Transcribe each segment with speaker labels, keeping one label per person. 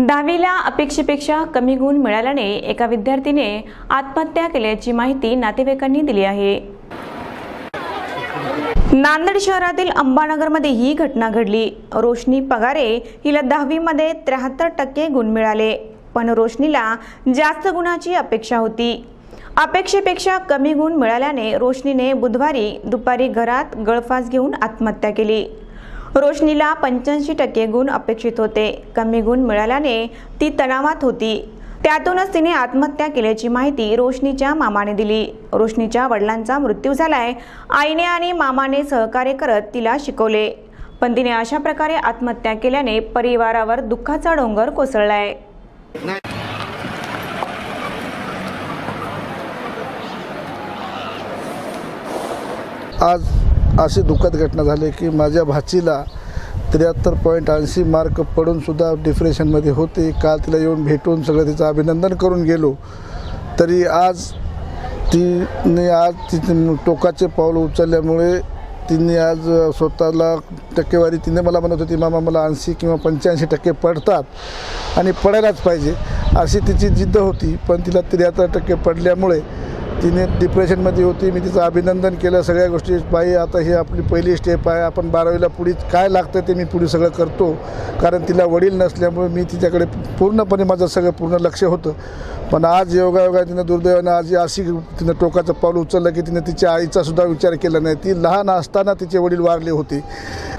Speaker 1: दहावीला अपेक्षेपेक्षा कमी गुण मिळाल्याने एका विद्यार्थीने आत्महत्या केल्याची माहिती नातेवाईकांनी दिली आहे. नांदेड शहरातील अंबानगरमध्ये ही घटना घडली. रोशनी पगारे हिला दहावीमध्ये त्र्याहत्तर टक्के गुण मिळाले पण रोशनीला जास्त गुणाची अपेक्षा होती. अपेक्षेपेक्षा कमी गुण मिळाल्याने रोशनीने बुधवारी दुपारी घरात गळफास घेऊन आत्महत्या केली. रोशनीला पंच्याऐंशी टक्के गुण अपेक्षित होते. कमी गुण मिळाल्याने ती तणावात होती. त्यातूनच तिने आत्महत्या केल्याची माहिती रोशनीच्या मामाने दिली. रोशनीच्या वडिलांचा मृत्यू झालाय. आईने आणि मामाने सहकार्य करत तिला शिकवले. पण तिने अशा प्रकारे आत्महत्या केल्याने परिवारावर दुःखाचा डोंगर कोसळलाय.
Speaker 2: आज अशी दुःखद घटना झाली की माझ्या भाचीला त्र्याहत्तर पॉईंट ऐंशी मार्क पडूनसुद्धा डिप्रेशनमध्ये होते. काल तिला येऊन भेटून सगळं तिचं अभिनंदन करून गेलो. तरी आज तिने आज तिथे टोकाचे पाऊल उचलल्यामुळे तिने आज स्वतःला टक्केवारी तिने मला म्हणत होती मामा मला ऐंशी किंवा पंच्याऐंशी टक्के पडतात आणि पडायलाच पाहिजे. अशी तिची जिद्द होती पण तिला त्र्याहत्तर टक्के पडल्यामुळे तिने डिप्रेशनमध्ये होती. मी तिचं अभिनंदन केलं. सगळ्या गोष्टी बाई आता ही आपली पहिली स्टेप आहे. आपण बारावीला पुढे काय लागतं ते मी पुढे सगळं करतो. कारण तिला वडील नसल्यामुळे मी तिच्याकडे पूर्णपणे माझं सगळं पूर्ण लक्ष होतं. पण आज योगायोगा तिनं दुर्दैवानं आज अशी तिनं टोकाचं पाऊल उचललं की तिनं तिच्या आईचासुद्धा विचार केला नाही. ती लहान असताना तिचे वडील वारले होते.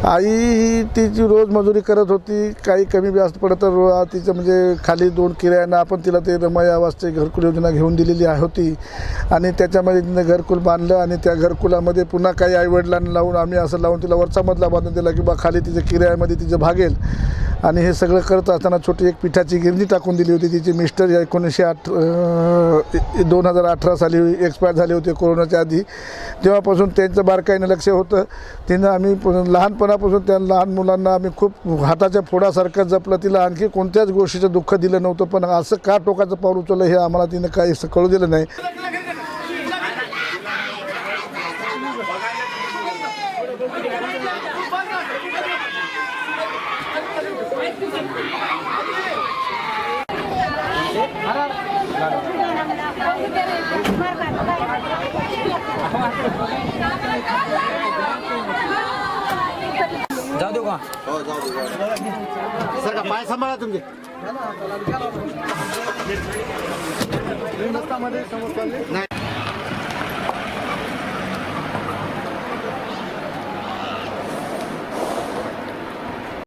Speaker 2: आई ही तिची रोज मजुरी करत होती. काही कमी जास्त पडत तर रो- तिचं म्हणजे खाली दोन किरायांना आपण तिला ते रमाई आवाजचे घरकुल योजना घेऊन दिलेली होती. आणि त्याच्यामध्ये तिनं घरकुल बांधलं आणि त्या घरकुलामध्ये पुन्हा काही आईवडिलांना लावून आम्ही असं लावून तिला वरचा मधला बांधून दिला की बा खाली तिच्या किरायामध्ये तिचं भागेल आणि हे सगळं करत असताना छोटी एक पिठाची गिरणी टाकून दिली होती तिचे. मिस्टर या एकोणीसशे आठ दोन हजार अठरा साली एक्सपायर झाले होते कोरोनाच्या आधी. तेव्हापासून त्यांचं बारकाईनं लक्ष होतं. तिनं आम्ही प- लहानपणापासून त्या लहान मुलांना आम्ही खूप हाताच्या फोडासारखं जपलं. तिला आणखी कोणत्याच गोष्टीचं दुःख दिलं नव्हतं. पण असं का टोकाचं पाऊल उचललं हे आम्हाला तिनं काही असं कळू दिलं नाही.
Speaker 3: जादू
Speaker 4: सर पाए संभाल तुंहिंजे मस्त मिले सम्झे